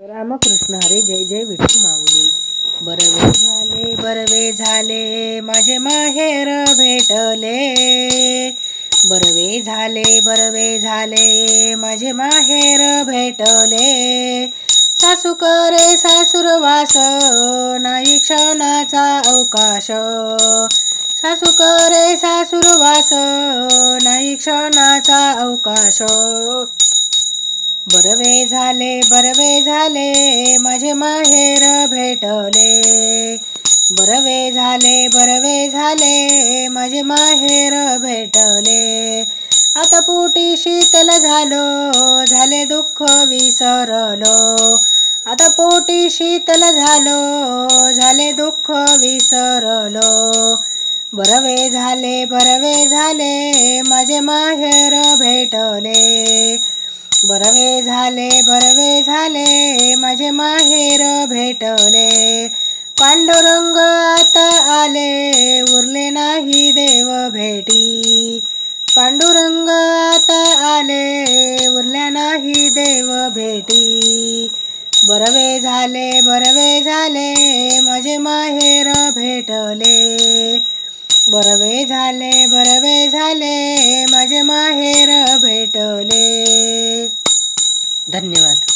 रामकृष्ण हरे जय जय विठू माऊली. बरवे झाले बरवे झाले माझे माहेर भेटले. बरवे झाले बरवे झाले माझे माहेर भेटले. सासू करे सासूरवास नाही क्षणाचा अवकाश. सासू करे सासूरवास नाही क्षणाचा अवकाश. बरवे झाले बरवे झाले माझे माहेर भेटले. बरवे झाले बरवे झाले माझे माहेर भेटले. आता पोटी शीतल झालो झाले दुःख विसरलो. आता पोटी शीतल झालो झाले दुःख विसरलो. बरवे झाले बरवे झाले माझे माहेर भेटले. बरवे झाले बरवे झाले माझे माहेर भेटले. पांडुरंग आता आले उरले नाही देव भेटी. पांडुरंग आता आले उरल्या नाही देव भेटी. बरवे झाले बरवे झाले माझे माहेर भेटले. बरवे झाले बरवे झाले माझे माहेर भेटले. धन्यवाद.